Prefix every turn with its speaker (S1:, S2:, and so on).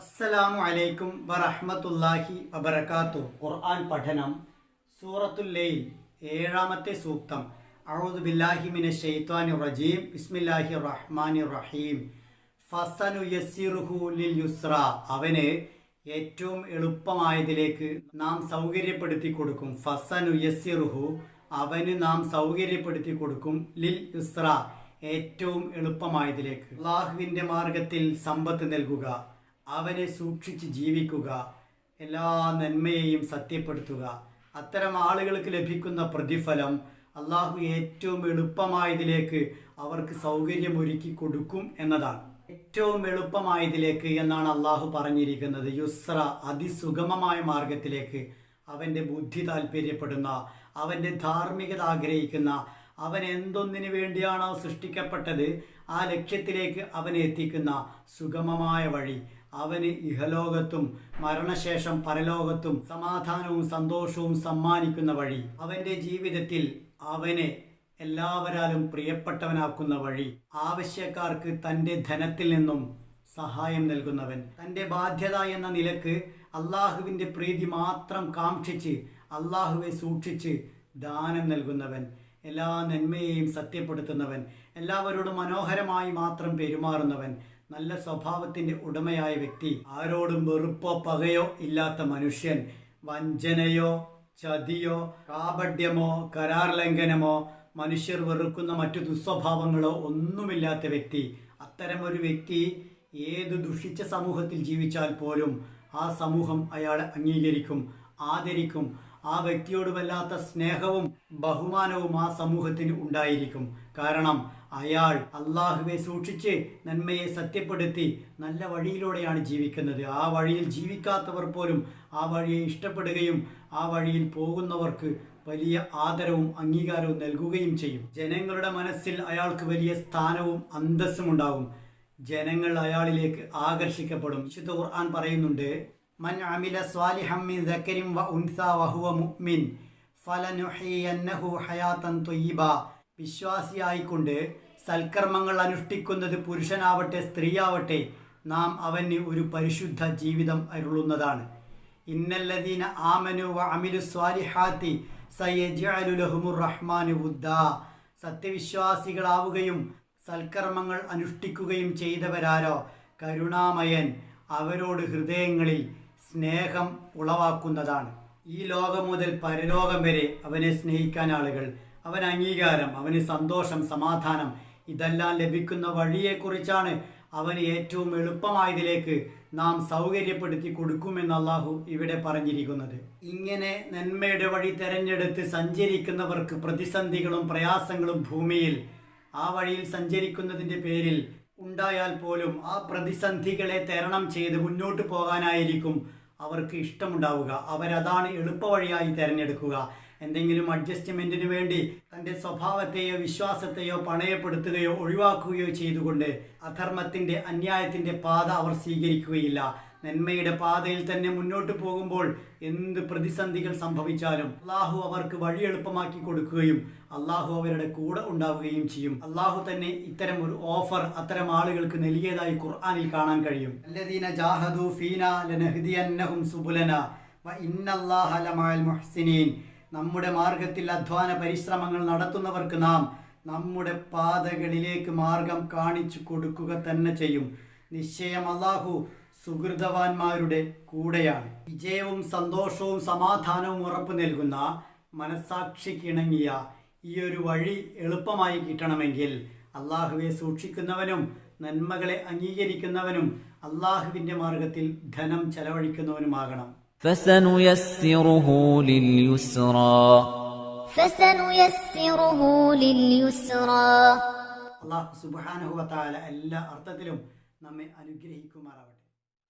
S1: അസ്സലാമു അലൈക്കും വറഹ്മത്തുള്ളാഹി വബർക്കാത്തു ഖുർആൻ പഠനം സൂറത്തുൽ ലൈൽ ഏഴാമത്തെ സൂക്തം. അഊദു ബില്ലാഹി മിനശ് ശൈത്വാനിർ റജീം. ബിസ്മില്ലാഹിർ റഹ്മാനിർ റഹീം ഫസനു യസ്സിറുഹു ലിൽ യുസ്ര. അവന് ഏറ്റവും എളുപ്പമായതിലേക്ക് നാം സൗകര്യപ്പെടുത്തി കൊടുക്കും. ഫസനു യസ്സിറുഹു അവന് നാം സൗകര്യപ്പെടുത്തി കൊടുക്കും. ലിൽ യുസ്ര ഏറ്റവും എളുപ്പമായതിലേക്ക്. അള്ളാഹുവിന്റെ മാർഗത്തിൽ സമ്പത്ത് നൽകുക. അവനെ സൂക്ഷിച്ച് ജീവിക്കുക എല്ലാ നന്മയെയും സത്യപ്പെടുത്തുക. അത്തരം ആളുകൾക്ക് ലഭിക്കുന്ന പ്രതിഫലം അള്ളാഹു ഏറ്റവും എളുപ്പമായതിലേക്ക് അവർക്ക് സൗകര്യമൊരുക്കി കൊടുക്കും എന്നതാണ്. ഏറ്റവും എളുപ്പമായതിലേക്ക് എന്നാണ് അള്ളാഹു പറഞ്ഞിരിക്കുന്നത്. യുസ്ര അതിസുഗമമായ മാർഗത്തിലേക്ക് അവന്റെ ബുദ്ധി താല്പര്യപ്പെടുന്ന അവന്റെ ധാർമ്മികത ആഗ്രഹിക്കുന്ന അവൻ എന്തൊന്നിനു വേണ്ടിയാണോ സൃഷ്ടിക്കപ്പെട്ടത് ആ ലക്ഷ്യത്തിലേക്ക് അവനെ എത്തിക്കുന്ന സുഗമമായ വഴി അവന് ഇഹലോകത്തും മരണശേഷം പരലോകത്തും സമാധാനവും സന്തോഷവും സമ്മാനിക്കുന്ന വഴി. അവന്റെ ജീവിതത്തിൽ അവനെ എല്ലാവരാലും പ്രിയപ്പെട്ടവനാക്കുന്ന വഴി. ആവശ്യക്കാർക്ക് തന്റെ ധനത്തിൽ നിന്നും സഹായം നൽകുന്നവൻ. തന്റെ ബാധ്യത എന്ന നിലയ്ക്ക് അള്ളാഹുവിന്റെ പ്രീതി മാത്രം കാക്ഷിച്ച് അള്ളാഹുവെ സൂക്ഷിച്ച് ദാനം നൽകുന്നവൻ. എല്ലാ നന്മയെയും സത്യപ്പെടുത്തുന്നവൻ. എല്ലാവരോടും മനോഹരമായി മാത്രം പെരുമാറുന്നവൻ. നല്ല സ്വഭാവത്തിന്റെ ഉടമയായ വ്യക്തി ആരോടും വെറുപ്പോ പകയോ ഇല്ലാത്ത മനുഷ്യൻ വഞ്ചനയോ ചതിയോ കാപഢ്യമോ കരാർ ലംഘനമോ മനുഷ്യർ വെറുക്കുന്ന മറ്റു ദുസ്വഭാവങ്ങളോ ഒന്നുമില്ലാത്ത വ്യക്തി. അത്തരം ഒരു വ്യക്തി ഏത് ദുഷിച്ച സമൂഹത്തിൽ ജീവിച്ചാൽ പോലും ആ സമൂഹം അയാളെ അംഗീകരിക്കും ആദരിക്കും. ആ വ്യക്തിയോട് വല്ലാത്ത സ്നേഹവും ബഹുമാനവും ആ സമൂഹത്തിന് ഉണ്ടായിരിക്കും. കാരണം അയാൾ അള്ളാഹുവെ സൂക്ഷിച്ച് നന്മയെ സത്യപ്പെടുത്തി നല്ല വഴിയിലൂടെയാണ് ജീവിക്കുന്നത്. ആ വഴിയിൽ ജീവിക്കാത്തവർ പോലും ആ വഴിയെ ഇഷ്ടപ്പെടുകയും ആ വഴിയിൽ പോകുന്നവർക്ക് വലിയ ആദരവും അംഗീകാരവും നൽകുകയും ചെയ്യും. ജനങ്ങളുടെ മനസ്സിൽ അയാൾക്ക് വലിയ സ്ഥാനവും അന്തസ്സും ഉണ്ടാകും. ജനങ്ങൾ അയാളിലേക്ക് ആകർഷിക്കപ്പെടും. വിശുദ്ധ ഖുർആൻ പറയുന്നുണ്ട് മൻ അമില സ്വാലിഹം വ ഉൻസ വഹുവ മുഅ്മിൻ ഹയാതൻ ത്വയ്യിബ വിശ്വാസിയായിക്കൊണ്ട് സൽക്കർമ്മങ്ങൾ അനുഷ്ഠിക്കുന്നത് പുരുഷനാവട്ടെ സ്ത്രീയാവട്ടെ നാം അവന് ഒരു പരിശുദ്ധ ജീവിതം അരുളുന്നതാണ്. ഇന്നല്ലദീന ആമനു വ അമിലു സ്വാലിഹാത്തി സയ്യജുലഹുമുർ ലഹുമുർ റഹ്മാനു വുദ്ദ. സത്യവിശ്വാസികളാവുകയും സൽക്കർമ്മങ്ങൾ അനുഷ്ഠിക്കുകയും ചെയ്തവരാരോ? കരുണാമയൻ അവരോട് ഹൃദയങ്ങളിൽ സ്നേഹം ഉളവാക്കുന്നതാണ്. ഈ ലോകം മുതൽ പരലോകം വരെ അവനെ സ്നേഹിക്കാൻ ആളുകൾ അവൻ അംഗീകാരം അവന് സന്തോഷം സമാധാനം. ഇതെല്ലാം ലഭിക്കുന്ന വഴിയെക്കുറിച്ചാണ് അവന് ഏറ്റവും എളുപ്പമായതിലേക്ക് നാം സൗകര്യപ്പെടുത്തി കൊടുക്കുമെന്ന് അള്ളാഹു ഇവിടെ പറഞ്ഞിരിക്കുന്നത്. ഇങ്ങനെ നന്മയുടെ വഴി തെരഞ്ഞെടുത്ത് സഞ്ചരിക്കുന്നവർക്ക് പ്രതിസന്ധികളും പ്രയാസങ്ങളും ഭൂമിയിൽ ആ വഴിയിൽ സഞ്ചരിക്കുന്നതിന്റെ പേരിൽ ഉണ്ടായാൽ പോലും ആ പ്രതിസന്ധികളെ തരണം ചെയ്ത് മുന്നോട്ട് പോകാനായിരിക്കും അവർക്ക് ഇഷ്ടമുണ്ടാവുക. അവരതാണ് എളുപ്പവഴിയായി തിരഞ്ഞെടുക്കുക. എന്തെങ്കിലും അഡ്ജസ്റ്റ്മെന്റിന് വേണ്ടി തന്റെ സ്വഭാവത്തെയോ വിശ്വാസത്തെയോ പണയപ്പെടുത്തുകയോ ഒഴിവാക്കുകയോ ചെയ്തുകൊണ്ട് അധർമ്മത്തിന്റെ അന്യായത്തിന്റെ പാത അവർ സ്വീകരിക്കുകയില്ല. നന്മയുടെ പാതയിൽ തന്നെ മുന്നോട്ട് പോകുമ്പോൾ എന്ത് പ്രതിസന്ധികൾ സംഭവിച്ചാലും അള്ളാഹു അവർക്ക് വഴി എളുപ്പമാക്കി കൊടുക്കുകയും അള്ളാഹു അവരുടെ കൂടെ ഉണ്ടാവുകയും ചെയ്യും. അള്ളാഹു തന്നെ ഇത്തരം ഒരു ഓഫർ അത്തരം ആളുകൾക്ക് നൽകിയതായി ഖുർആാനിൽ കാണാൻ കഴിയും. ജാഹദു ഫീന ലനഹ്ദിയന്നഹും സുബുലന ഇന്നല്ലാഹ മുഹ്സിനീൻ. നമ്മുടെ മാർഗത്തിൽ അധ്വാന പരിശ്രമങ്ങൾ നടത്തുന്നവർക്ക് നാം നമ്മുടെ പാതകളിലേക്ക് മാർഗം കാണിച്ചു കൊടുക്കുക തന്നെ ചെയ്യും. നിശ്ചയം അള്ളാഹു സുഹൃതവാന്മാരുടെ കൂടെയാണ്. വിജയവും സന്തോഷവും സമാധാനവും ഉറപ്പു നൽകുന്ന മനസാക്ഷിക്കിണങ്ങിയ ഈ ഒരു വഴി എളുപ്പമായി കിട്ടണമെങ്കിൽ അള്ളാഹുവെ സൂക്ഷിക്കുന്നവനും നന്മകളെ അംഗീകരിക്കുന്നവനും അള്ളാഹുവിന്റെ മാർഗത്തിൽ ധനം ചെലവഴിക്കുന്നവനുമാകണം.
S2: فسنيسره لليسرى
S3: فسنيسره لليسرى
S1: അള്ളാഹു സുബാനഹുവത്താല എല്ലാ അർത്ഥത്തിലും നമ്മെ അനുഗ്രഹിക്കുമാറാവട്ടെ